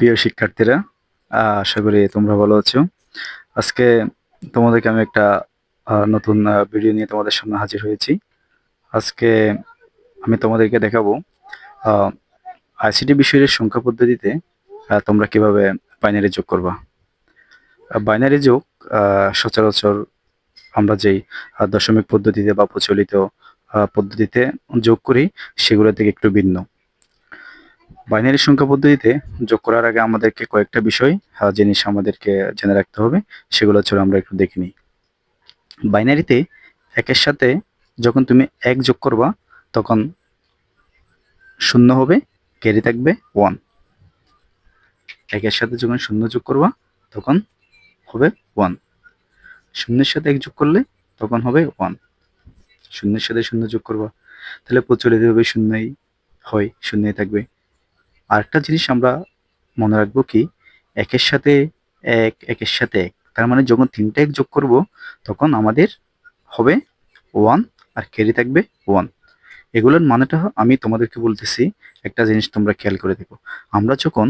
প্রিয় শিক্ষার্থীরা আশা করি তোমরা ভালো আছো। আজকে তোমাদেরকে আমি একটা নতুন ভিডিও নিয়ে তোমাদের সামনে হাজির হয়েছি। আজকে আমি তোমাদেরকে দেখাবো আইসিটি বিষয়ের সংখ্যা পদ্ধতিতে তোমরা কীভাবে বাইনারি যোগ করবা। বাইনারি যোগ সচরাচর আমরা যেই দশমিক পদ্ধতিতে বা প্রচলিত পদ্ধতিতে যোগ করি সেগুলো থেকে একটু ভিন্ন। বাইনারি সংখ্যা পদ্ধতিতে যোগ করার আগে আমাদেরকে কয়েকটা বিষয় জিনিস আমাদেরকে জেনে রাখতে হবে। সেগুলো হচ্ছে আমরা একটু দেখে নিই। বাইনারিতে একের সাথে যখন তুমি এক যোগ করবা, তখন শূন্য হবে, ক্যারি থাকবে ওয়ান। একের সাথে যখন শূন্য যোগ করবা, তখন হবে ওয়ান। শূন্যের সাথে এক যোগ করলে তখন হবে ওয়ান। শূন্যের সাথে শূন্য যোগ করবা, তাহলে প্রচলিতভাবে শূন্যই হয়, শূন্যই থাকবে। আরেকটা জিনিস আমরা মনে রাখব কি, একের সাথে এক, একের সাথে এক। তার মানে যখন তিনটা এক যোগ করব, তখন আমাদের হবে ওয়ান আর ক্যারি থাকবে ওয়ান এগুলোর মানেটা আমি তোমাদেরকে বলতেছি, একটা জিনিস তোমরা খেয়াল করে দেখো। আমরা যখন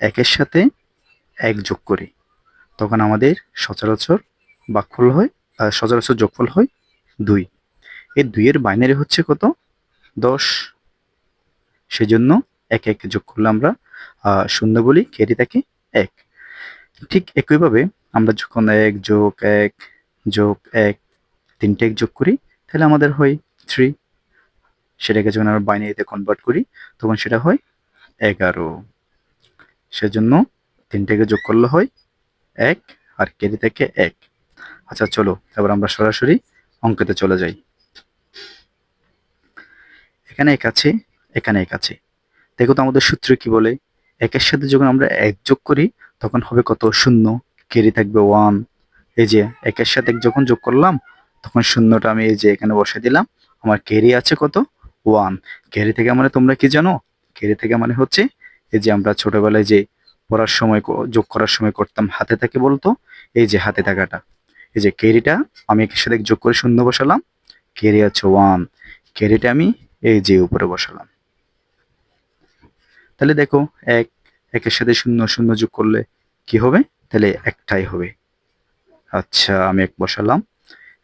একের সাথে এক যোগ করি, তখন আমাদের সচরাচর বাকফল হয় সচরাচর যোগফল হয় দুই। এই দুইয়ের বাইনারি হচ্ছে কত? দশ। সেজন্য এক এক যোগ করলে আমরা শূন্য বলি ক্যারি থাকে এক। ঠিক একইভাবে আমরা যখন এক যোগ এক যোগ এক তিনটে এক যোগ করি, তাহলে আমাদের হয় থ্রি সেটাকে যখন আমরা বাইনারিতে কনভার্ট করি, তখন সেটা হয় এগারো। সেজন্য তিনটেকে যোগ করলে হয় এক আর ক্যারি থেকে এক। আচ্ছা চলো, এবার আমরা সরাসরি অঙ্কেতে চলে যাই। এখানে এক আছে, এখানে এক আছে। দেখো তো আমাদের সূত্র কি বলে? একের সাথে যখন আমরা এক যোগ করি, তখন হবে কত? শূন্য। ক্যারি থাকবে ওয়ান এই যে একের সাথে এক যখন যোগ করলাম, তখন শূন্যটা আমি এই যে এখানে বসে দিলাম। আমার ক্যারি আছে কত? ওয়ান ক্যারি থেকে মানে তোমরা কি জানো? ক্যারি থেকে মানে হচ্ছে এই যে আমরা ছোটবেলায় যে পড়ার সময় যোগ করার সময় করতাম হাতে থাকে বলতো? এই যে হাতে থাকাটা। এই যে ক্যারিটা আমি একের সাথে যোগ করে শূন্য বসালাম। ক্যারি আছে ওয়ান ক্যারিটা আমি এই যে উপরে বসালাম। তাহলে দেখো এক, একের সাথে শূন্য শূন্য যোগ করলে কি হবে? তাহলে একটাই হবে। আচ্ছা আমি এক বসালাম।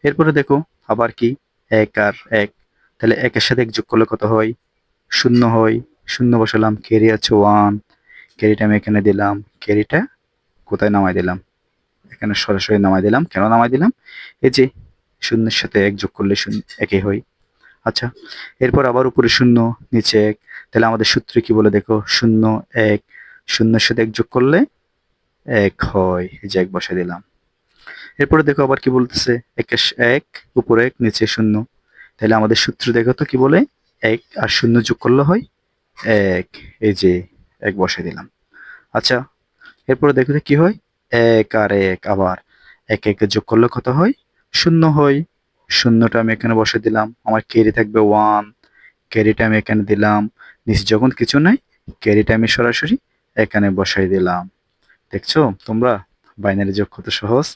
এরপরে দেখো আবার কি? এক আর এক। তাহলে একের সাথে এক যোগ করলে কত হয়? শূন্য হয়। শূন্য বসালাম ক্যারি আছে ওয়ান ক্যারিটা আমি এখানে দিলাম। ক্যারিটা কোথায় নামাই দিলাম? এখানে সরাসরি নামাই দিলাম। কেন নামাই দিলাম? এই যে শূন্যের সাথে এক যোগ করলে শূন্য একই হয়। আচ্ছা এরপর আবার উপরে শূন্য, নিচে এক। তাহলে আমাদের সূত্র কি বলে দেখো? শূন্য, এক। শূন্যের সাথে এক যোগ করলে এক হয়। এই যে এক বসে দিলাম। এরপরে দেখো আবার কি বলতেছে? একের স- এক, উপরে এক, নিচে শূন্য। তাহলে আমাদের সূত্র দেখো তো কি বলে? এক আর শূন্য যোগ করলে হয় এক। এই যে এক বসে দিলাম। আচ্ছা এরপরে দেখো কি হয়? এক আর এক আবার। এক এক যোগ করলে কত হয়? শূন্য হয়। শূন্যটা আমি এখানে বসে দিলাম। আমার ক্যারি থাকবে ওয়ান ক্যারিটা আমি এখানে দিলাম। নিচে যখন কিছু নাই ক্যারিটা আমি সরাসরি এখানে বসাই দিলাম। দেখছ? তোমরা বাইনারি যোগ কত সহজ?